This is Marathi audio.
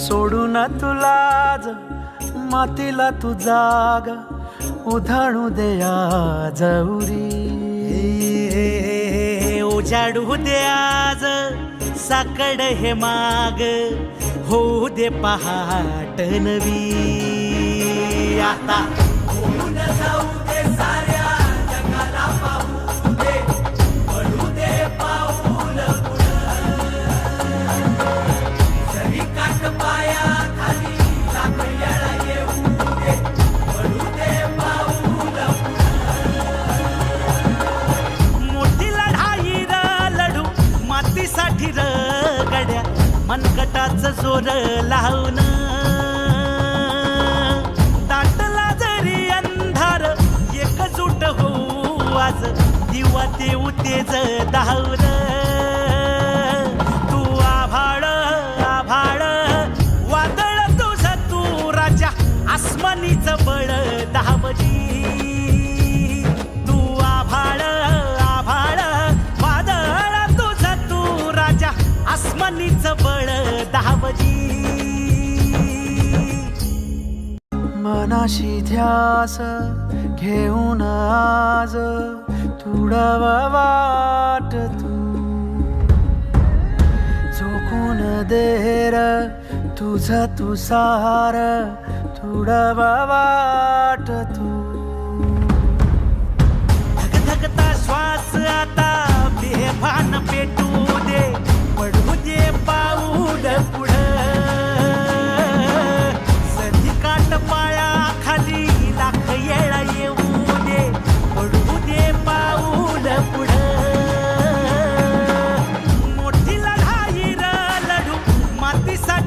सोडू ना तुलाज मातीला तू जाग. उधाणू दया जवरी उजाडू दे आज. साकड हे माग. होऊ दे पहाट नवी. आता मनकटाच जोर लावून दाटला जरी अंधार एकजूट होऊ आज दिवा देऊ तेज धावलं आसमानीच बळ दावजी मनाशी ध्यास घेऊन आज तुडव वाट तू. झोकून देर तुझ तू सार तुडव वाट तू. धगधगता श्वास आता बेभान पेटू